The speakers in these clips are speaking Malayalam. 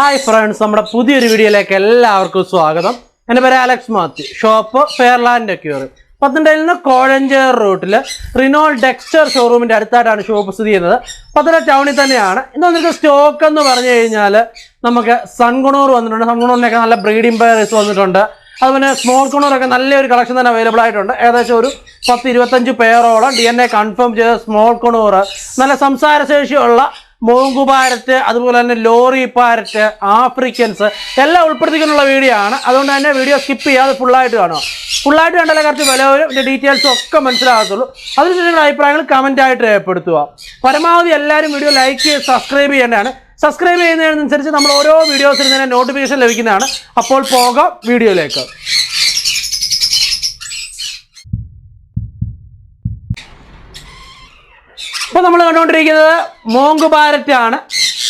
ഹായ് ഫ്രണ്ട്സ് നമ്മുടെ പുതിയൊരു വീഡിയോയിലേക്ക് എല്ലാവർക്കും സ്വാഗതം. എന്റെ പേര് അലക്സ് മാത്യു ഷോപ്പ് ഫെയർലാൻഡ് അക്യൂർ പത്തനംതിട്ടയിൽ നിന്ന് കോഴഞ്ചേർ റൂട്ടിൽ റിനോൾ ഡെക്സ്റ്റർ ഷോറൂമിന്റെ അടുത്തായിട്ടാണ് ഷോപ്പ് സ്ഥിതി ചെയ്യുന്നത്. പത്തനംതിട്ട ടൗണിൽ തന്നെയാണ്. ഇന്ന് വന്നിട്ട് സ്റ്റോക്ക് എന്ന് പറഞ്ഞു കഴിഞ്ഞാൽ നമുക്ക് സൺകുണൂർ വന്നിട്ടുണ്ട്. സൺകുണൂറിനൊക്കെ നല്ല ബ്രീഡിംഗ് പെയർസ് വന്നിട്ടുണ്ട്. അതുപോലെ സ്മോൾ കുണൂറൊക്കെ നല്ലൊരു കളക്ഷൻ തന്നെ അവൈലബിൾ ആയിട്ടുണ്ട്. ഏകദേശം ഒരു പത്ത് ഇരുപത്തഞ്ച് പേറോളം ഡി എൻ എ കൺഫേം ചെയ്ത സ്മോൾ കുണൂർ നല്ല സംസാരശേഷിയുള്ള മോങ്കു പാരറ്റ് അതുപോലെ തന്നെ ലോറി പാരറ്റ് ആഫ്രിക്കൻസ് എല്ലാം ഉൾപ്പെടുത്തിക്കൊണ്ടുള്ള വീഡിയോ ആണ്. അതുകൊണ്ട് തന്നെ വീഡിയോ സ്കിപ്പ് ചെയ്യാതെ ഫുള്ളായിട്ട് കാണുക. ഫുള്ളായിട്ട് കണ്ടാലേ കുറച്ച് വിലവരും ഡീറ്റെയിൽസും ഒക്കെ മനസ്സിലാകത്തുള്ളൂ. അതിനുശേഷം നിങ്ങളുടെ അഭിപ്രായങ്ങൾ കമന്റായിട്ട് രേഖപ്പെടുത്തുക. പരമാവധി എല്ലാവരും വീഡിയോ ലൈക്ക് ചെയ്ത് സബ്സ്ക്രൈബ് ചെയ്യേണ്ടതാണ്. സബ്സ്ക്രൈബ് ചെയ്യുന്നതിനനുസരിച്ച് നമ്മൾ ഓരോ വീഡിയോസിൽ തന്നെ നോട്ടിഫിക്കേഷൻ ലഭിക്കുന്നതാണ്. അപ്പോൾ പോകാം വീഡിയോയിലേക്ക് ഇപ്പോൾ നമ്മൾ കണ്ടുകൊണ്ടിരിക്കുന്നത് മോങ്ക് പാരറ്റ് ആണ്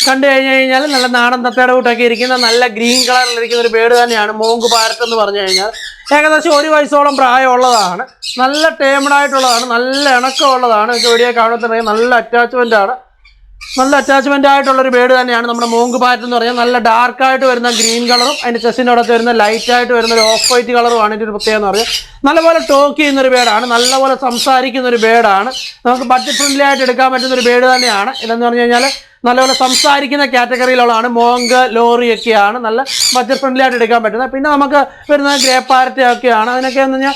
കണ്ടു കഴിഞ്ഞു കഴിഞ്ഞാൽ നല്ല നാടൻ തത്തയുടെ കൂട്ടൊക്കെ ഇരിക്കുന്ന നല്ല ഗ്രീൻ കളറിലിരിക്കുന്ന ഒരു ബേഡ് തന്നെയാണ് മോങ്ക് പാരറ്റ് എന്ന് പറഞ്ഞു കഴിഞ്ഞാൽ ഏകദേശം ഒരു വയസ്സോളം പ്രായമുള്ളതാണ്. നല്ല ടേമഡായിട്ടുള്ളതാണ് നല്ല ഇണക്കമുള്ളതാണ്. നിങ്ങൾക്ക് വെടിയെ കാണുന്നുണ്ടെങ്കിൽ നല്ല അറ്റാച്ച്മെന്റ് ആണ്. നല്ല അറ്റാച്ച്മെന്റ് ആയിട്ടുള്ള ഒരു ബേഡ് തന്നെയാണ് നമ്മുടെ മൂങ്ക് പാറ്റ് എന്ന് പറഞ്ഞാൽ നല്ല ഡാർക്ക് ആയിട്ട് വരുന്ന ഗ്രീൻ കളറും അതിന്റെ ചെസ്റ്റിന്റെ അടുത്ത് വരുന്ന ലൈറ്റ് ആയിട്ട് വരുന്ന ഒരു ഓഫ് വൈറ്റ് കളറുമാണ് ഇതിന്റെ ഒരു പ്രത്യേകത എന്ന് പറഞ്ഞാൽ. നല്ലപോലെ ടോക്ക് ചെയ്യുന്ന ഒരു ബേഡാണ് നല്ലപോലെ സംസാരിക്കുന്ന ഒരു ബേഡാണ്. നമുക്ക് ബഡ്ജറ്റ് ഫ്രണ്ട്ലി ആയിട്ട് എടുക്കാൻ പറ്റുന്ന ഒരു ബേഡ് തന്നെയാണ്. ഇതെന്ന് പറഞ്ഞു കഴിഞ്ഞാൽ നല്ലപോലെ സംസാരിക്കുന്ന കാറ്റഗറിയിലുള്ളതാണ്. മോങ്ക് ലോറി ഒക്കെയാണ് നല്ല ബഡ്ജറ്റ് ഫ്രണ്ട്ലി ആയിട്ട് എടുക്കാൻ പറ്റുന്നത്. പിന്നെ നമുക്ക് വരുന്ന ഗ്രേ പാരറ്റ് ഒക്കെയാണ്. അതിനൊക്കെ എന്ന് പറഞ്ഞാൽ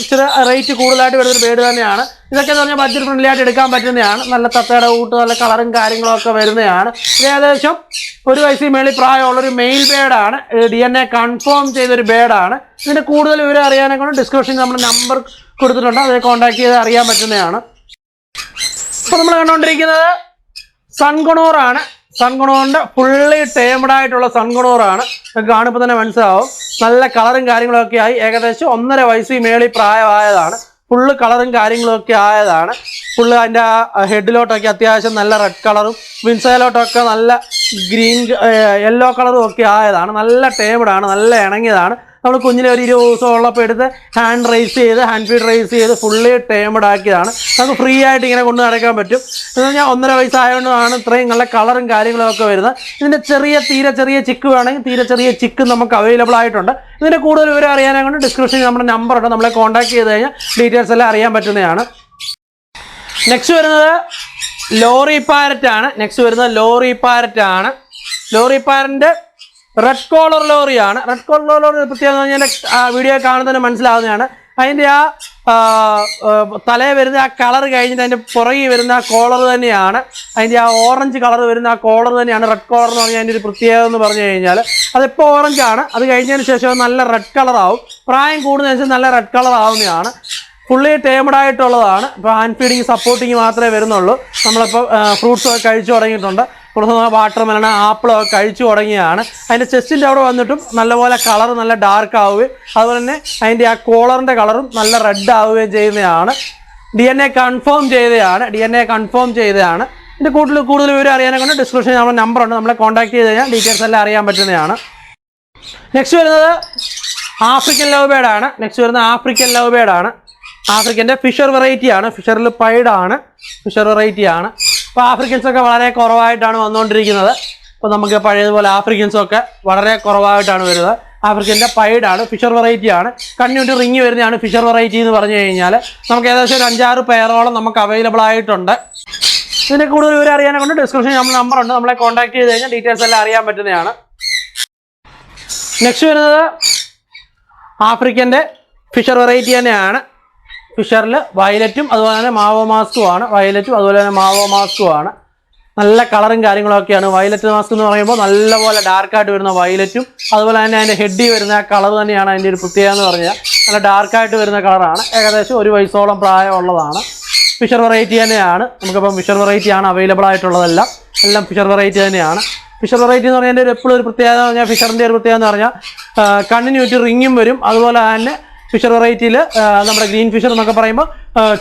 ഇച്ചിരി റേറ്റ് കൂടുതലായിട്ട് വരുന്നൊരു പേര് തന്നെയാണ്. ഇതൊക്കെ എന്ന് പറഞ്ഞാൽ ബഡ്ജറ്റ് ഫ്രണ്ട്ലി ആയിട്ട് എടുക്കാൻ പറ്റുന്നതാണ്. നല്ല തത്തയുടെ കൂട്ട് നല്ല കളറും കാര്യങ്ങളൊക്കെ വരുന്നതാണ്. ഇത് ഏകദേശം ഒരു വയസ്സിൽ മേളിൽ പ്രായമുള്ളൊരു മെയിൽ ബേഡാണ് ഡി എൻ എ കൺഫേം ചെയ്തൊരു ബേഡാണ് ഇതിന്റെ കൂടുതൽ വിവരം അറിയാനെ കൊണ്ട് ഡിസ്ക്രിപ്ഷനിൽ നമ്മൾ നമ്പർ കൊടുത്തിട്ടുണ്ട്. അതിനെ കോൺടാക്ട് ചെയ്ത് അറിയാൻ പറ്റുന്നതാണ്. ഇപ്പോൾ നമ്മൾ കണ്ടുകൊണ്ടിരിക്കുന്നത് സൺകുണൂറാണ്. സൺഗുണോറിന്റെ ഫുള്ളി ടേമഡ് ആയിട്ടുള്ള സൺഗുണോറാണ് നിങ്ങൾക്ക് കാണുമ്പോൾ തന്നെ മനസ്സിലാവും. നല്ല കളറും കാര്യങ്ങളൊക്കെ ആയി. ഏകദേശം ഒന്നര വയസ്സിൽ മേളിൽ പ്രായമായതാണ്. ഫുള്ള് കളറും കാര്യങ്ങളൊക്കെ ആയതാണ്. ഫുള്ള് അതിന്റെ ഹെഡിലോട്ടൊക്കെ അത്യാവശ്യം നല്ല റെഡ് കളറും വിൻസൈലോട്ടൊക്കെ നല്ല ഗ്രീൻ യെല്ലോ കളറും ഒക്കെ ആയതാണ്. നല്ല ടേമഡാണ് നല്ല ഇണങ്ങിയതാണ്. നമ്മൾ കുഞ്ഞിലെ ഒരു ഇരുപത് ദിവസം ഉള്ളപ്പോൾ എടുത്ത് ഹാൻഡ് റൈസ് ചെയ്ത് ഹാൻഡ് ഫീഡ് റൈസ് ചെയ്ത് ഫുള്ളി ടേമഡ് ആക്കിയതാണ്. നമുക്ക് ഫ്രീ ആയിട്ട് ഇങ്ങനെ കൊണ്ട് നടക്കാൻ പറ്റും. എന്ന് പറഞ്ഞാൽ ഒന്നര വയസ്സായതുകൊണ്ടാണ് ഇത്രയും നല്ല കളറും കാര്യങ്ങളും ഒക്കെ വരുന്നത്. ഇതിന്റെ ചെറിയ തീരെ ചെറിയ ചിക്ക് വേണമെങ്കിൽ തീരെ ചെറിയ ചിക്ക് നമുക്ക് അവൈലബിൾ ആയിട്ടുണ്ട്. ഇതിന്റെ കൂടുതൽ വിവരം അറിയാനും കൊണ്ട് ഡിസ്ക്രിപ്ഷനിൽ നമ്മുടെ നമ്പർ ഉണ്ട്. നമ്മളെ കോൺടാക്ട് ചെയ്ത് കഴിഞ്ഞാൽ ഡീറ്റെയിൽസ് എല്ലാം അറിയാൻ പറ്റുന്നതാണ്. നെക്സ്റ്റ് വരുന്നത് ലോറി പാരറ്റ് ആണ്. നെക്സ്റ്റ് വരുന്നത് ലോറി പാരറ്റ് ആണ്. ലോറി പാരന്റ് റെഡ് കോളർ ലോറിയാണ് റെഡ് കോളർ ലോറി പ്രത്യേകത ഞാൻ വീഡിയോ കാണുന്നതിന് മനസ്സിലാവുന്നതാണ്. അതിന്റെ ആ തലയിൽ വരുന്ന ആ കളർ കഴിഞ്ഞിട്ട് അതിന്റെ പുറകിൽ വരുന്ന ആ കോളർ തന്നെയാണ്. അതിന്റെ ആ ഓറഞ്ച് കളർ വരുന്ന ആ കോളർ തന്നെയാണ് റെഡ് കോളർ എന്ന് പറഞ്ഞാൽ അതിന്റെ ഒരു പ്രത്യേകത എന്ന് പറഞ്ഞു കഴിഞ്ഞാൽ അതിപ്പോൾ ഓറഞ്ച് ആണ്. അത് കഴിഞ്ഞതിന് ശേഷം നല്ല റെഡ് കളർ ആവും. പ്രായം കൂടുന്നതിനനുസരിച്ച് നല്ല റെഡ് കളർ ആവുന്നതാണ്. ഫുള്ളി ടേമഡ് ആയിട്ടുള്ളതാണ്. ഇപ്പോൾ ഹാൻഡ് ഫീഡിങ് സപ്പോർട്ടിങ് മാത്രമേ വരുന്നുള്ളൂ. നമ്മളിപ്പോൾ ഫ്രൂട്ട്സ് ഒക്കെ കഴിച്ചു തുടങ്ങിയിട്ടുണ്ട്. ഫ്രൂട്ട്സ് വാട്ടർ മെലണ ആപ്പിളൊക്കെ കഴിച്ചു തുടങ്ങിയാണ് അതിന്റെ ചെസ്റ്റിന്റെ അവിടെ വന്നിട്ടും നല്ലപോലെ കളർ നല്ല ഡാർക്ക് ആവുകയും അതുപോലെ തന്നെ അതിന്റെ ആ കോളറിന്റെ കളറും നല്ല റെഡ് ആവുകയും ചെയ്യുന്നതാണ്. ഡി എൻ എ കൺഫേം ചെയ്തതാണ്. ഡി എൻ എ കൺഫേം ചെയ്തതാണ്. ഇതിന്റെ കൂടുതൽ കൂടുതൽ വിവരം അറിയാനൊക്കെ ഡിസ്ക്രിപ്ഷനിൽ നമ്മുടെ നമ്പർ ഉണ്ട്. നമ്മളെ കോൺടാക്ട് ചെയ്ത് കഴിഞ്ഞാൽ ഡീറ്റെയിൽസ് എല്ലാം അറിയാൻ പറ്റുന്നതാണ്. നെക്സ്റ്റ് വരുന്നത് ആഫ്രിക്കൻ ലവ് ബേഡാണ് നെക്സ്റ്റ് വരുന്നത് ആഫ്രിക്കൻ ലവ് ബേഡാണ് ആഫ്രിക്കന്റെ ഫിഷർ വെറൈറ്റിയാണ് ഫിഷറിൽ പൈഡാണ് ഫിഷർ വെറൈറ്റി ആണ് അപ്പോൾ ആഫ്രിക്കൻസ് ഒക്കെ വളരെ കുറവായിട്ടാണ് വന്നുകൊണ്ടിരിക്കുന്നത്. ഇപ്പോൾ നമുക്ക് പഴയതുപോലെ ആഫ്രിക്കൻസ് ഒക്കെ വളരെ കുറവായിട്ടാണ് വരുന്നത്. ആഫ്രിക്കന്റെ പൈഡാണ് ഫിഷർ വെറൈറ്റി ആണ്. കണ്ണിട്ട് റിങ് വരുന്നതാണ് ഫിഷർ വെറൈറ്റി എന്ന് പറഞ്ഞു കഴിഞ്ഞാൽ നമുക്ക് ഏകദേശം ഒരു അഞ്ചാറ് പേരോളം നമുക്ക് അവൈലബിൾ ആയിട്ടുണ്ട്. ഇതിന്റെ കൂടുതൽ വിവരം അറിയാനെ കൊണ്ട് ഡിസ്ക്രിപ്ഷനിൽ നമ്മൾ നമ്പർ ഉണ്ട്. നമ്മളെ കോൺടാക്ട് ചെയ്ത് കഴിഞ്ഞാൽ ഡീറ്റെയിൽസ് എല്ലാം അറിയാൻ പറ്റുന്നതാണ്. നെക്സ്റ്റ് വരുന്നത് ആഫ്രിക്കന്റെ ഫിഷർ വെറൈറ്റി തന്നെയാണ്. ഫിഷറിൽ വയലറ്റും അതുപോലെ തന്നെ മാവോ മാസ്കും ആണ് വയലറ്റും അതുപോലെ തന്നെ മാവോ മാസ്കും ആണ് നല്ല കളറും കാര്യങ്ങളൊക്കെയാണ്. വയലറ്റ് മാസ്ക് എന്ന് പറയുമ്പോൾ നല്ലപോലെ ഡാർക്കായിട്ട് വരുന്ന വയലറ്റും അതുപോലെ തന്നെ അതിന്റെ ഹെഡി വരുന്ന കളർ തന്നെയാണ് അതിന്റെ ഒരു പ്രത്യേകത എന്ന് പറഞ്ഞാൽ. നല്ല ഡാർക്കായിട്ട് വരുന്ന കളറാണ് ഏകദേശം ഒരു വയസ്സോളം പ്രായമുള്ളതാണ്. ഫിഷർ വെറൈറ്റി തന്നെയാണ്. നമുക്കിപ്പം ഫിഷർ വെറൈറ്റി ആണ് അവൈലബിൾ ആയിട്ടുള്ളതെല്ലാം. എല്ലാം ഫിഷർ വെറൈറ്റി തന്നെയാണ്. ഫിഷർ വെറൈറ്റി എന്ന് പറഞ്ഞാൽ എന്റെ ഒരു എപ്പോഴും ഒരു പ്രത്യേകത എന്ന് പറഞ്ഞാൽ ഫിഷറിന്റെ ഒരു പ്രത്യേകത എന്ന് പറഞ്ഞാൽ കണ്ണിന് ചുറ്റും റിങ്ങും വരും. അതുപോലെ തന്നെ ഫിഷർ വെറൈറ്റിയിൽ നമ്മുടെ ഗ്രീൻ ഫിഷർ എന്നൊക്കെ പറയുമ്പോൾ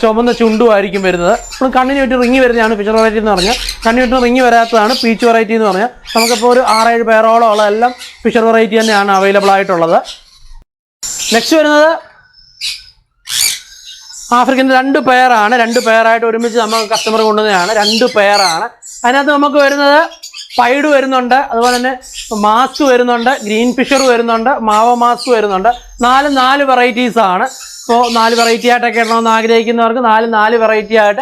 ചുമന്ന ചുണ്ടുമായിരിക്കും വരുന്നത്. നമ്മൾ കണ്ണിന് ചുറ്റും റിങ്ങി വരുന്നതാണ് ഫിഷർ വെറൈറ്റി എന്ന് പറഞ്ഞാൽ കണ്ണിന് ചുറ്റും റിങ്ങി വരാത്തതാണ് പീച്ച് വെറൈറ്റി എന്ന് പറഞ്ഞാൽ നമുക്കിപ്പോൾ ഒരു ആറേഴ് പേരോളം ഉള്ള എല്ലാം ഫിഷർ വെറൈറ്റി തന്നെയാണ് അവൈലബിൾ ആയിട്ടുള്ളത്. നെക്സ്റ്റ് വരുന്നത് ആഫ്രിക്കൻ രണ്ട് പെയറാണ് രണ്ട് പെയറായിട്ട് ഒരുമിച്ച് നമുക്ക് കസ്റ്റമർ കൊണ്ടുവന്നതാണ്. രണ്ട് പെയറാണ് അതിനകത്ത് നമുക്ക് വരുന്നത് പൈഡ് വരുന്നുണ്ട് അതുപോലെ തന്നെ മാസ് വരുന്നുണ്ട് ഗ്രീൻ ഫിഷർ വരുന്നുണ്ട് മാവ മാസ് വരുന്നുണ്ട്. നാല് നാല് വെറൈറ്റീസ് ആണ്. ഇപ്പോൾ നാല് വെറൈറ്റി ആയിട്ടൊക്കെ ഇടണമെന്ന് ആഗ്രഹിക്കുന്നവർക്ക് നാല് നാല് വെറൈറ്റി ആയിട്ട്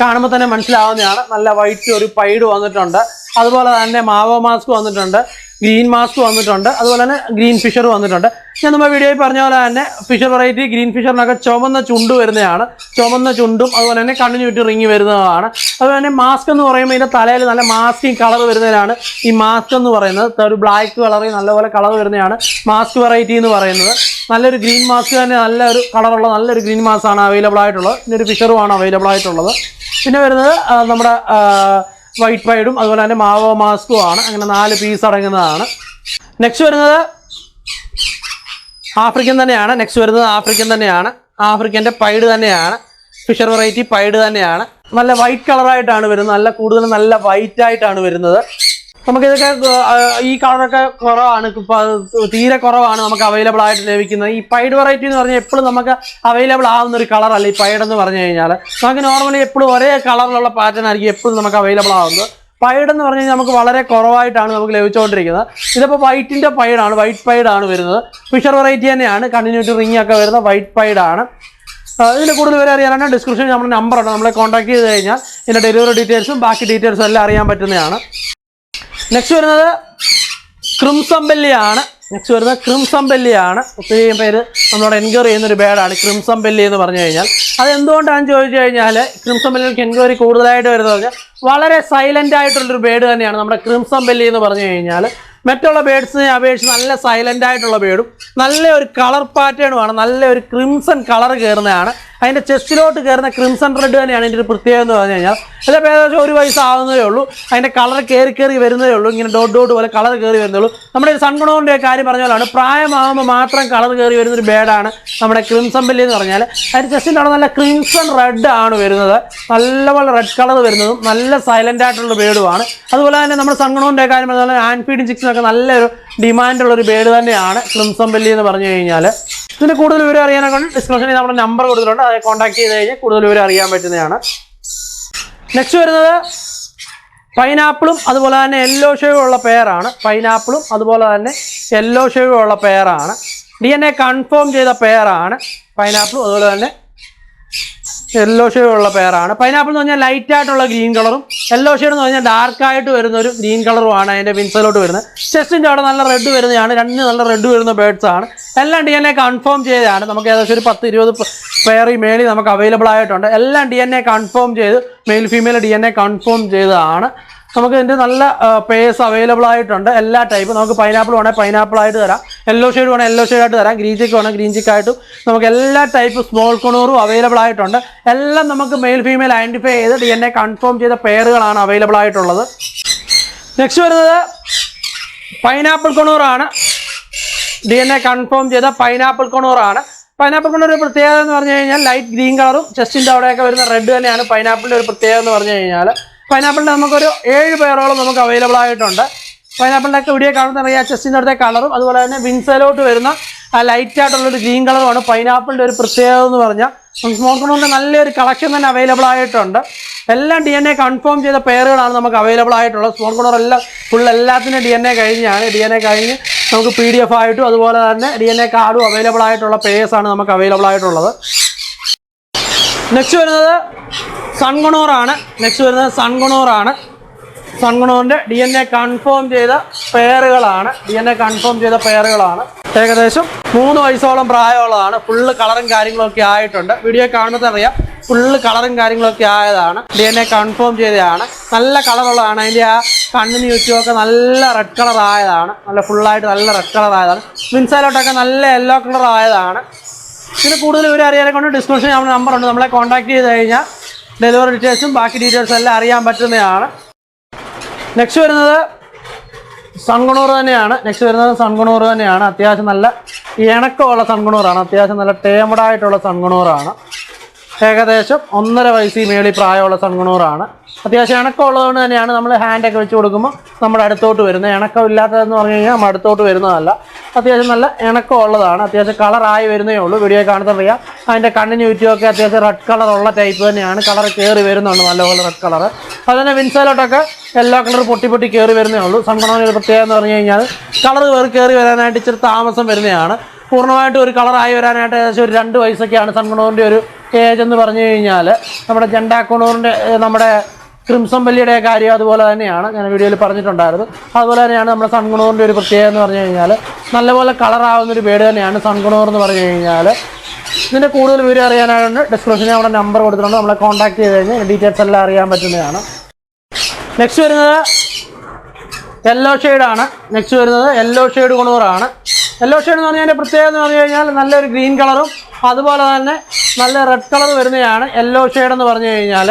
കാണുമ്പോൾ തന്നെ മനസ്സിലാവുന്നതാണ്. നല്ല വൈറ്റ് ഒരു പൈഡ് വന്നിട്ടുണ്ട്. അതുപോലെ തന്നെ മാവോ മാസ്ക് വന്നിട്ടുണ്ട്. ഗ്രീൻ മാസ്ക് വന്നിട്ടുണ്ട്. അതുപോലെ തന്നെ ഗ്രീൻ ഫിഷർ വന്നിട്ടുണ്ട്. ഞാൻ നമ്മുടെ വീഡിയോയിൽ പറഞ്ഞ പോലെ തന്നെ ഫിഷർ വെറൈറ്റി ഗ്രീൻ ഫിഷറിനൊക്കെ ചുവന്ന ചുണ്ട് വരുന്നതാണ്. ചുവന്ന ചുണ്ടും അതുപോലെ തന്നെ കണ്ണിന് ചുറ്റും റിങ്ങി വരുന്നതാണ്. അതുപോലെ തന്നെ മാസ്ക് എന്ന് പറയുമ്പോൾ ഇതിന്റെ തലയിൽ നല്ല മാസ്കിങ് കളർ വരുന്നതിനാണ് ഈ മാസ്ക് എന്ന് പറയുന്നത്. ഒരു ബ്ലാക്ക് കളറിൽ നല്ലപോലെ കളർ വരുന്നതാണ് മാസ്ക് വെറൈറ്റി എന്ന് പറയുന്നത്. നല്ലൊരു ഗ്രീൻ മാസ്ക് തന്നെ നല്ലൊരു കളറുള്ള നല്ലൊരു ഗ്രീൻ മാസ്ക് ആണ് അവൈലബിൾ ആയിട്ടുള്ളത്. പിന്നെ ഒരു ഫിഷറുമാണ് അവൈലബിൾ ആയിട്ടുള്ളത്. പിന്നെ വരുന്നത് നമ്മുടെ വൈറ്റ് പൈഡും അതുപോലെ തന്നെ മാവോ മാസ്കും ആണ്. അങ്ങനെ നാല് പീസ് അടങ്ങുന്നതാണ്. നെക്സ്റ്റ് വരുന്നത് ആഫ്രിക്കൻ തന്നെയാണ്. നെക്സ്റ്റ് വരുന്നത് ആഫ്രിക്കൻ തന്നെയാണ്. ആഫ്രിക്കന്റെ പൈഡ് തന്നെയാണ്. ഫിഷർ വെറൈറ്റി പൈഡ് തന്നെയാണ്. നല്ല വൈറ്റ് കളറായിട്ടാണ് വരുന്നത്. നല്ല കൂടുതൽ നല്ല വൈറ്റ് ആയിട്ടാണ് വരുന്നത്. നമുക്കിതൊക്കെ ഇതൊക്കെ ഈ കളറൊക്കെ കുറവാണ്. തീരെ കുറവാണ് നമുക്ക് അവൈലബിൾ ആയിട്ട് ലഭിക്കുന്നത്. ഈ പൈഡ് വെറൈറ്റി എന്ന് പറഞ്ഞാൽ എപ്പോഴും നമുക്ക് അവൈലബിൾ ആവുന്ന ഒരു കളറല്ല ഈ പൈഡ് എന്ന് പറഞ്ഞു കഴിഞ്ഞാൽ നമുക്ക് നോർമലി എപ്പോഴും ഒരേ കളറിലുള്ള പാറ്റേൺ ആയിരിക്കും എപ്പോഴും നമുക്ക് അവൈലബിൾ ആവുന്നത്. പൈഡ് എന്ന് പറഞ്ഞു കഴിഞ്ഞാൽ നമുക്ക് വളരെ കുറവായിട്ടാണ് നമുക്ക് ലഭിച്ചുകൊണ്ടിരിക്കുന്നത്. ഇതിപ്പോൾ വൈറ്റിന്റെ പൈഡാണ് വൈറ്റ് പൈഡാണ് വരുന്നത്. ഫിഷർ വെറൈറ്റി തന്നെയാണ്. കണ്ടിന്യൂറ്റി റിങ് ഒക്കെ വരുന്ന വൈറ്റ് പൈഡാണ് ഇതിന്റെ കൂടുതൽ വരെ അറിയാനാണ് ഡിസ്ക്രിപ്ഷനിൽ നമ്മുടെ നമ്പർ ഉണ്ട്. നമ്മളെ കോൺടാക്ട് ചെയ്ത് കഴിഞ്ഞാൽ ഇതിന്റെ ഡെലിവറി ഡീറ്റെയിൽസും ബാക്കി ഡീറ്റെയിൽസും എല്ലാം അറിയാൻ പറ്റുന്നതാണ്. നെക്സ്റ്റ് വരുന്നത് ക്രിംസംബെല്ലിയാണ്. നെക്സ്റ്റ് വരുന്നത് ക്രിംസംബെല്ലിയാണ്. ഒത്തിരി പേര് നമ്മളോട് എൻക്വയറി ചെയ്യുന്ന ഒരു ബേഡാണ് ക്രിംസംബെല്ലി എന്ന് പറഞ്ഞു കഴിഞ്ഞാൽ. അത് എന്തുകൊണ്ടാണെന്ന് ചോദിച്ചു കഴിഞ്ഞാൽ ക്രിംസംബെല്ലിക്ക് എൻക്വയറി കൂടുതലായിട്ട് വരുന്നത് പറഞ്ഞാൽ വളരെ സൈലന്റ് ആയിട്ടുള്ളൊരു ബേഡ് തന്നെയാണ് നമ്മുടെ ക്രിംസംബെല്ലി എന്ന് പറഞ്ഞു കഴിഞ്ഞാൽ. മറ്റുള്ള ബേഡ്സിനെ അപേക്ഷിച്ച് നല്ല സൈലന്റ് ആയിട്ടുള്ള ബേഡും നല്ല ഒരു കളർ പാറ്റേണുമാണ് നല്ല ഒരു ക്രിംസൺ കളർ കയറുന്നതാണ് അതിന്റെ ചെസ്റ്റിലോട്ട് കയറുന്ന ക്രിംസൺ റെഡ് തന്നെയാണ് ഇതിന്റെ ഒരു പ്രത്യേകത എന്ന് പറഞ്ഞു കഴിഞ്ഞാൽ. ഇതിപ്പോൾ ഏകദേശം ഒരു വയസ്സാവുന്നതേ ഉള്ളൂ. അതിന്റെ കളർ കയറി കയറി വരുന്നതേ ഉള്ളൂ. ഇങ്ങനെ ഡോട്ട് ഡോട്ട് പോലെ കളർ കയറി വരുന്നേ ഉള്ളൂ. നമ്മുടെ ഒരു സൺഗുണോന്റെ കാര്യം പറഞ്ഞ പോലെയാണ്. പ്രായമാകുമ്പോൾ മാത്രം കളർ കയറി വരുന്നൊരു ബേഡാണ് നമ്മുടെ ക്രിംസൺ ബെല്ലി എന്ന് പറഞ്ഞാൽ അതിന്റെ ചെസ്റ്റിന്റെ അവിടെ നല്ല ക്രിംസൺ റെഡ് ആണ് വരുന്നത്. നല്ലപോലെ റെഡ് കളർ വരുന്നതും നല്ല സൈലന്റ് ആയിട്ടുള്ള ബേഡുമാണ് അതുപോലെ തന്നെ നമ്മുടെ സൺഗുണോന്റെ കാര്യം പറഞ്ഞാൽ ഫീഡിങ് ചിക്സിനൊക്കെ നല്ലൊരു ഡിമാൻഡുള്ളൊരു ബേഡ് തന്നെയാണ് ക്രിംസൺ ബെല്ലി എന്ന് പറഞ്ഞു കഴിഞ്ഞാൽ ഇതിന് കൂടുതൽ വിവരം അറിയാനൊക്കെ ഡിസ്ക്രിപ്ഷനിൽ നമ്മുടെ നമ്പർ കൊടുത്തിട്ടുണ്ട്. അതെ കോൺടാക്ട് ചെയ്ത് കഴിഞ്ഞാൽ കൂടുതൽ വിവരം അറിയാൻ പറ്റുന്നതാണ്. നെക്സ്റ്റ് വരുന്നത് പൈനാപ്പിളും അതുപോലെ തന്നെ യെല്ലോ ഷേവും ഉള്ള പെയറാണ് പൈനാപ്പിളും അതുപോലെ തന്നെ യെല്ലോ ഷേവും ഉള്ള പെയറാണ് ഡി എൻ എ കൺഫേം ചെയ്ത പെയറാണ് പൈനാപ്പിളും അതുപോലെ തന്നെ യെല്ലോ ഷെയ്ഡ് ഉള്ള പെയറാണ് പൈനാപ്പിൾ എന്ന് പറഞ്ഞാൽ ലൈറ്റ് ആയിട്ടുള്ള ഗ്രീൻ കളറും യെല്ലോ ഷെയ്ഡ് എന്ന് പറഞ്ഞാൽ ഡാർക്ക് ആയിട്ട് വരുന്ന ഒരു ഗ്രീൻ കളറും ആണ് അതിന്റെ വിൻസലോട്ട് വരുന്നത്. ചെസ്റ്റിന്റെ അവിടെ നല്ല റെഡ് വരുന്നതാണ് രണ്ട് നല്ല റെഡ് വരുന്ന ബേഡ്സ് ആണ്. എല്ലാം ഡി എൻ എ കൺഫേം ചെയ്തതാണ്. നമുക്ക് ഏകദേശം ഒരു പത്ത് ഇരുപത് പെയർ ഈ മേളിൽ നമുക്ക് അവൈലബിൾ ആയിട്ടുണ്ട്. എല്ലാം ഡി എൻ എ കൺഫേം ചെയ്ത് male female D N A confirm ചെയ്തതാണ്. നമുക്ക് ഇതിന്റെ നല്ല പേസ് അവൈലബിൾ ആയിട്ടുണ്ട്. എല്ലാ ടൈപ്പും നമുക്ക് പൈനാപ്പിൾ വേണമെങ്കിൽ പൈനാപ്പിൾ ആയിട്ട് തരാം. യെല്ലോ ഷെയ്ഡ് വേണം യെല്ലോ ഷെയ്ഡ് ആയിട്ട് തരാം. ഗ്രീൻ ചിക്ക് വേണം ഗ്രീൻ ചിക്ക് ആയിട്ടും. നമുക്ക് എല്ലാ ടൈപ്പ് സ്മോൾ കൊണൂറും അവൈലബിൾ ആയിട്ടുണ്ട്. എല്ലാം നമുക്ക് മെയിൽ ഫീമെയിൽ ഐഡന്റിഫൈ ചെയ്ത് ഡി എൻ കൺഫേം ചെയ്ത പെയറുകളാണ് അവൈലബിൾ ആയിട്ടുള്ളത്. നെക്സ്റ്റ് വരുന്നത് പൈനാപ്പിൾ കൊണൂറാണ് ഡി എൻ കൺഫേം ചെയ്ത പൈനാപ്പിൾ കൊണൂറാണ് പൈനാപ്പിൾ കൊണ്ടൊരു പ്രത്യേകത എന്ന് പറഞ്ഞു കഴിഞ്ഞാൽ ലൈറ്റ് ഗ്രീൻ കളറും ചെസ്റ്റിന്റെ അവിടെയൊക്കെ വരുന്ന റെഡ് തന്നെയാണ് പൈനാപ്പിളിന്റെ ഒരു പ്രത്യേകത എന്ന് പറഞ്ഞു കഴിഞ്ഞാൽ പൈനാപ്പിളിന്റെ നമുക്കൊരു ഏഴ് പേരോളം നമുക്ക് അവൈലബിൾ ആയിട്ടുണ്ട്. പൈനാപ്പിളിന്റെ ഒക്കെ വീഡിയോ കാണുന്ന അറിയാം ചെസ്റ്റിന്റെ കളറും അതുപോലെ തന്നെ വിൻസലോട്ട് വരുന്ന ആ ലൈറ്റ് ആയിട്ടുള്ളൊരു ഗ്രീൻ കളറുമാണ് പൈനാപ്പിളിന്റെ ഒരു പ്രത്യേകത എന്ന് പറഞ്ഞാൽ സ്മോക്ക് കൊണ്ട് നല്ലൊരു കളക്ഷൻ തന്നെ അവൈലബിൾ ആയിട്ടുണ്ട്. എല്ലാം ഡി എൻ എ കൺഫേം ചെയ്ത പെയറുകളാണ് നമുക്ക് അവൈലബിൾ ആയിട്ടുള്ളത്. സ്മോൾ കോണർ എല്ലാം ഫുൾ എല്ലാത്തിനും ഡി എൻ എ കഴിഞ്ഞാണ്. ഡി എൻ എ കഴിഞ്ഞ് നമുക്ക് പി ഡി എഫ് ആയിട്ടും അതുപോലെ തന്നെ ഡി എൻ എ കാർഡും അവൈലബിൾ ആയിട്ടുള്ള പേഴ്സ് ആണ് നമുക്ക് അവൈലബിൾ ആയിട്ടുള്ളത്. നെക്സ്റ്റ് വരുന്നത് സൺഗുണോറാണ് നെക്സ്റ്റ് വരുന്നത് സൺഗുണോറാണ് സൺഗുണോറിന്റെ ഡി എൻ എ കൺഫേം ചെയ്ത പെയറുകളാണ് ഡി എൻ എ കൺഫേം ചെയ്ത പെയറുകളാണ് ഏകദേശം മൂന്ന് വയസ്സോളം പ്രായമുള്ളതാണ്. ഫുള്ള് കളറും കാര്യങ്ങളൊക്കെ ആയിട്ടുണ്ട്. വീഡിയോ കാണുമ്പോൾ അറിയാം ഫുള്ള് കളറും കാര്യങ്ങളൊക്കെ ആയതാണ്. ഡി എൻ എ കൺഫേം ചെയ്തതാണ്. നല്ല കളറുള്ളതാണ് അതിന്റെ ആ കണ്ണിന് ചുറ്റുമൊക്കെ നല്ല റെഡ് കളർ ആയതാണ്. നല്ല ഫുള്ളായിട്ട് നല്ല റെഡ് കളർ ആയതാണ്. മിൻസൈലോട്ടൊക്കെ നല്ല യെല്ലോ കളർ ആയതാണ്. ഇതിന് കൂടുതൽ വിവരം അറിയാനെ കൊണ്ട് ഡിസ്ക്രിപ്ഷൻ നമ്മുടെ നമ്പറുണ്ട് നമ്മളെ കോൺടാക്ട് ചെയ്ത് കഴിഞ്ഞാൽ ഡെലിവറി ഡീറ്റെയിൽസും ബാക്കി ഡീറ്റെയിൽസും എല്ലാം അറിയാൻ പറ്റുന്നതാണ്. നെക്സ്റ്റ് വരുന്നത് സൺഗുണൂർ തന്നെയാണ്. നെക്സ്റ്റ് വരുന്നത് സൺഗുണൂർ തന്നെയാണ്. അത്യാവശ്യം നല്ല ഇണക്കമുള്ള സൺഗുണൂറാണ് അത്യാവശ്യം നല്ല ടേമഡായിട്ടുള്ള സൺഗുണൂറാണ് ഏകദേശം ഒന്നര വയസ്സിൽ മേളി പ്രായമുള്ള സൺഗുണൂറാണ് അത്യാവശ്യം ഇണക്കമുള്ളതുകൊണ്ട് തന്നെയാണ് നമ്മൾ ഹാൻഡൊക്കെ വെച്ച് കൊടുക്കുമ്പോൾ നമ്മുടെ അടുത്തോട്ട് വരുന്നത്. ഇണക്കം ഇല്ലാത്തതെന്ന് പറഞ്ഞു കഴിഞ്ഞാൽ നമ്മുടെ അടുത്തോട്ട് വരുന്നതല്ല. അത്യാവശ്യം നല്ല ഇണക്കമുള്ളതാണ്. അത്യാവശ്യം കളറായി വരുന്നേ ഉള്ളൂ. വീഡിയോ കാണുന്നറിയാം അതിന്റെ കണ്ണിന് ചുറ്റുമൊക്കെ അത്യാവശ്യം റെഡ് കളറുള്ള ടൈപ്പ് തന്നെയാണ്. കളർ കയറി വരുന്നുണ്ട് നല്ലപോലെ റെഡ് കളർ അതുതന്നെ വിൻസയിലോട്ടൊക്കെ യെല്ലോ കളർ പൊട്ടി പൊട്ടി കയറി വരുന്നേ ഉള്ളൂ. ഒരു പ്രത്യേകത എന്ന് പറഞ്ഞു കഴിഞ്ഞാൽ കളർ വേറെ കയറി വരാനായിട്ട് ഇച്ചിരി താമസം വരുന്നതാണ്. പൂർണമായിട്ടും ഒരു കളറായി വരാനായിട്ട് ഏകദേശം ഒരു രണ്ട് വയസ്സൊക്കെയാണ് സൺകണോറിന്റെ ഒരു ഏജ് എന്ന് പറഞ്ഞു കഴിഞ്ഞാൽ നമ്മുടെ ജണ്ടാക്കണൂറിന്റെ നമ്മുടെ ക്രിംസം വല്ലിയുടെ കാര്യം അതുപോലെ തന്നെയാണ്. ഞാൻ വീഡിയോയിൽ പറഞ്ഞിട്ടുണ്ടായിരുന്നു. അതുപോലെ തന്നെയാണ് നമ്മുടെ സൺകുണൂറിന്റെ ഒരു പ്രത്യേകത എന്ന് പറഞ്ഞു കഴിഞ്ഞാൽ നല്ലപോലെ കളറാവുന്ന ഒരു ബേഡ് തന്നെയാണ് സൺകുണൂർ എന്ന് പറഞ്ഞു കഴിഞ്ഞാൽ ഇതിന്റെ കൂടുതൽ വിവരം അറിയാനായിട്ട് ഡിസ്ക്രിപ്ഷനിൽ നമ്മുടെ നമ്പർ കൊടുത്തിട്ടുണ്ട്. നമ്മളെ കോൺടാക്ട് ചെയ്ത് കഴിഞ്ഞാൽ ഡീറ്റെയിൽസ് എല്ലാം അറിയാൻ പറ്റുന്നതാണ്. നെക്സ്റ്റ് വരുന്നത് യെല്ലോ ആണ്. നെക്സ്റ്റ് വരുന്നത് യെല്ലോ ഷെയ്ഡ് കൊണ്ടുവറാണ് യെല്ലോ ഷെയ്ഡ് എന്ന് പറഞ്ഞാൽ പ്രത്യേകത എന്ന് പറഞ്ഞു കഴിഞ്ഞാൽ നല്ലൊരു ഗ്രീൻ കളറും അതുപോലെ തന്നെ നല്ല റെഡ് കളർ വരുന്നതാണ് യെല്ലോ ഷെയ്ഡ് എന്ന് പറഞ്ഞു കഴിഞ്ഞാൽ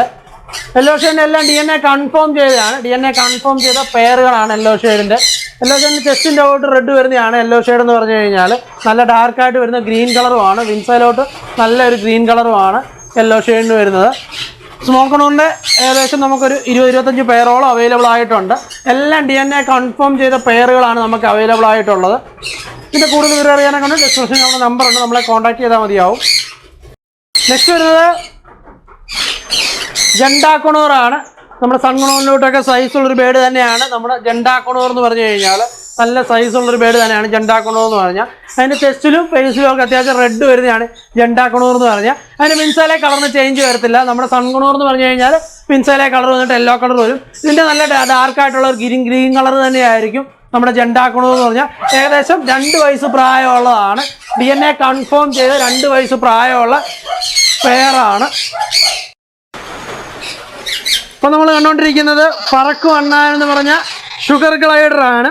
യെല്ലോ ഷെയ്ഡിന്റെ എല്ലാം ഡി എൻ എ കൺഫേം ചെയ്തതാണ്. ഡി എൻ എ കൺഫേം ചെയ്ത പെയറുകളാണ് യെല്ലോ ഷെയ്ഡിന്റെ യെല്ലോ ഷെയ്ഡിന്റെ ചെസ്റ്റിന്റെ ഔട്ട് റെഡ് വരുന്നതാണ് യെല്ലോ ഷെയ്ഡ് എന്ന് പറഞ്ഞു കഴിഞ്ഞാൽ നല്ല ഡാർക്കായിട്ട് വരുന്ന ഗ്രീൻ കളറുമാണ് വിൻസൈലോട്ട് നല്ലൊരു ഗ്രീൻ കളറുമാണ് യെല്ലോ ഷെയ്ഡിന് വരുന്നത്. സ്മോൾ കണൂറിന്റെ ഏകദേശം നമുക്കൊരു ഇരുപത് ഇരുപത്തഞ്ച് പെയറോളം അവൈലബിൾ ആയിട്ടുണ്ട്. എല്ലാം ഡി എൻ എ കൺഫേം ചെയ്ത പെയറുകളാണ് നമുക്ക് അവൈലബിൾ ആയിട്ടുള്ളത്. ഇതിന്റെ കൂടുതൽ വിവരം അറിയാനൊക്കെ ഡിസ്ക്രിപ്ഷനിൽ നമ്മുടെ നമ്പർ ഉണ്ട്. നമ്മളെ കോൺടാക്ട് ചെയ്താൽ മതിയാവും. നെക്സ്റ്റ് വരുന്നത് ജണ്ടാക്കുണൂറാണ് നമ്മുടെ സൺകുണൂറിലോട്ടൊക്കെ സൈസുള്ളൊരു ബേഡ് തന്നെയാണ്. നമ്മുടെ ജണ്ടാക്കുണൂർ എന്ന് പറഞ്ഞു കഴിഞ്ഞാൽ നല്ല സൈസുള്ളൊരു ബേഡ് തന്നെയാണ് ജണ്ടാക്കണോ എന്ന് പറഞ്ഞാൽ അതിന്റെ ചെസ്റ്റിലും ഫേസിലും ഒക്കെ അത്യാവശ്യം റെഡ് വരുന്നതാണ് ജണ്ടാക്കണോ എന്ന് പറഞ്ഞാൽ അതിന് മിൻസാലെ കളറിന് ചേഞ്ച് വരത്തില്ല. നമ്മുടെ സൺകുണൂർ എന്ന് പറഞ്ഞു കഴിഞ്ഞാൽ പിൻസാലെ കളർ വന്നിട്ട് യെല്ലോ കളർ വരും. ഇതിന്റെ നല്ല ഡാർക്കായിട്ടുള്ള ഒരു ഗ്രീൻ ഗ്രീൻ കളർ തന്നെയായിരിക്കും നമ്മുടെ ജണ്ടാക്കണോ എന്ന് പറഞ്ഞാൽ ഏകദേശം രണ്ട് വയസ്സ് പ്രായമുള്ളതാണ്. ഡി എൻ എ കൺഫേം ചെയ്ത് രണ്ട് വയസ്സ് പ്രായമുള്ള പെയറാണ് ഇപ്പം നമ്മൾ കണ്ടുകൊണ്ടിരിക്കുന്നത് പറക്കു അണ്ണാൻ എന്ന് പറഞ്ഞ ഷുഗർ ഗ്ലൈഡർ ആണ്.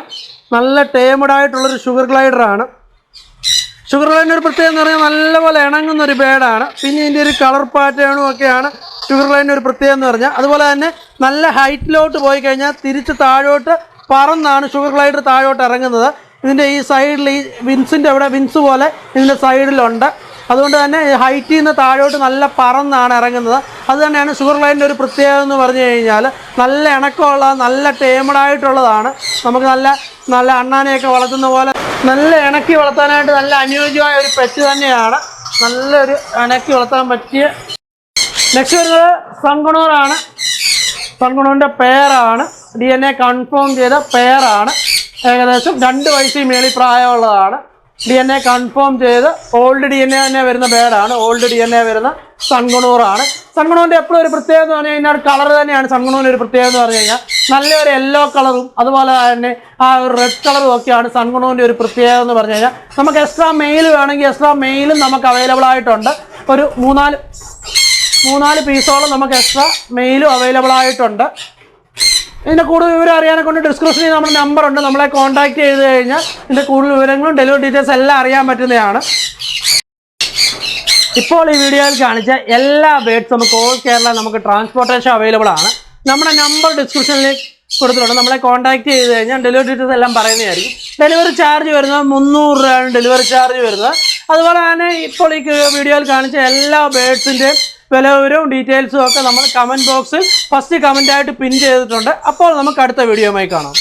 നല്ല ടേമഡ് ആയിട്ടുള്ളൊരു ഷുഗർ ഗ്ലൈഡർ ആണ്. ഷുഗർ ഗ്ലൈഡിന്റെ ഒരു പ്രത്യേകത എന്ന് പറഞ്ഞാൽ നല്ലപോലെ ഇണങ്ങുന്ന ഒരു ബേഡാണ് പിന്നെ ഇതിന്റെ ഒരു കളർ പാറ്റേണും ഒക്കെയാണ് ഷുഗർ ഗ്ലൈഡിന്റെ ഒരു പ്രത്യേകത എന്ന് പറഞ്ഞാൽ. അതുപോലെ തന്നെ നല്ല ഹൈറ്റിലോട്ട് പോയി കഴിഞ്ഞാൽ തിരിച്ച് താഴോട്ട് പറന്നാണ് ഷുഗർ ഗ്ലൈഡർ താഴോട്ട് ഇറങ്ങുന്നത്. ഇതിന്റെ ഈ സൈഡിൽ ഈ വിൻസിന്റെ അവിടെ വിൻസ് പോലെ ഇതിന്റെ സൈഡിലുണ്ട് അതുകൊണ്ട് തന്നെ ഹൈറ്റിൽ നിന്ന് താഴോട്ട് നല്ല പറന്നാണ് ഇറങ്ങുന്നത്. അത് തന്നെയാണ് ഷുഗർ ലൈനിന്റെ ഒരു പ്രത്യേകത എന്ന് പറഞ്ഞു കഴിഞ്ഞാൽ നല്ല ഇണക്കമുള്ള നല്ല ടേമഡായിട്ടുള്ളതാണ് നമുക്ക് നല്ല നല്ല അണ്ണാനെയൊക്കെ വളർത്തുന്ന പോലെ നല്ല ഇണക്കി വളർത്താനായിട്ട് നല്ല അനുയോജ്യമായ ഒരു പെറ്റ് തന്നെയാണ്. നല്ലൊരു ഇണക്കി വളർത്താൻ പറ്റിയ നെക്സ്റ്റ് വരുന്നത് സൺകുണൂറാണ്. സൺകുണൂറിന്റെ പേരാണ്. ഡി എൻ എ കൺഫേം ചെയ്ത പേരാണ്. ഏകദേശം രണ്ട് വയസ്സിൽ മേളിൽ പ്രായമുള്ളതാണ്. ഡി എൻ എ കൺഫേം ചെയ്ത് ഓൾഡ് ഡി എൻ എ തന്നെ വരുന്ന ബേഡാണ് ഓൾഡ് ഡി എൻ എ വരുന്ന സൺഗുണൂറാണ് സൺകുണൂറിന്റെ എപ്പോഴും ഒരു പ്രത്യേകത എന്ന് പറഞ്ഞു കഴിഞ്ഞാൽ കളർ തന്നെയാണ് സൺകുണൂറിന്റെ ഒരു പ്രത്യേകത എന്ന് പറഞ്ഞു കഴിഞ്ഞാൽ നല്ലൊരു യെല്ലോ കളറും അതുപോലെ തന്നെ ആ ഒരു റെഡ് കളറും ഒക്കെയാണ് സൺകുണൂറിന്റെ ഒരു പ്രത്യേകത എന്ന് പറഞ്ഞു കഴിഞ്ഞാൽ നമുക്ക് എക്സ്ട്രാ മെയിൽ വേണമെങ്കിൽ എക്സ്ട്രാ മെയിലും നമുക്ക് അവൈലബിൾ ആയിട്ടുണ്ട്. ഒരു മൂന്നാൽ മൂന്നാൽ പീസോളം നമുക്ക് എക്സ്ട്രാ മെയിലും അവൈലബിൾ ആയിട്ടുണ്ട്. ഇതിന്റെ കൂടുതൽ വിവരം അറിയാനെ കൊണ്ട് ഡിസ്ക്രിപ്ഷനിൽ നമ്മുടെ നമ്പർ ഉണ്ട്. നമ്മളെ കോൺടാക്ട് ചെയ്ത് കഴിഞ്ഞാൽ ഇതിന്റെ കൂടുതൽ വിവരങ്ങളും ഡെലിവറി ഡീറ്റെയിൽസ് എല്ലാം അറിയാൻ പറ്റുന്നതാണ്. ഇപ്പോൾ ഈ വീഡിയോയിൽ കാണിച്ച എല്ലാ ബേഡ്സും നമുക്ക് ഓൾ കേരള നമുക്ക് ട്രാൻസ്പോർട്ടേഷൻ അവൈലബിൾ ആണ്. നമ്മുടെ നമ്പർ ഡിസ്ക്രിപ്ഷനിൽ കൊടുത്തിട്ടുണ്ട്. നമ്മളെ കോൺടാക്ട് ചെയ്ത് കഴിഞ്ഞാൽ ഡെലിവറി ഡീറ്റെയിൽസ് എല്ലാം പറയുന്നതായിരിക്കും. ഡെലിവറി ചാർജ് വരുന്നത് മുന്നൂറ് രൂപയാണ് ഡെലിവറി ചാർജ് വരുന്നത്. അതുപോലെ തന്നെ ഇപ്പോൾ ഈ വീഡിയോയിൽ കാണിച്ച എല്ലാ ബേഡ്സിന്റെയും വിലവരവും ഡീറ്റെയിൽസും ഒക്കെ നമ്മൾ കമന്റ് ബോക്സിൽ ഫസ്റ്റ് കമന്റായിട്ട് പിൻ ചെയ്തിട്ടുണ്ട്. അപ്പോൾ നമുക്ക് അടുത്ത വീഡിയോയുമായി കാണാം.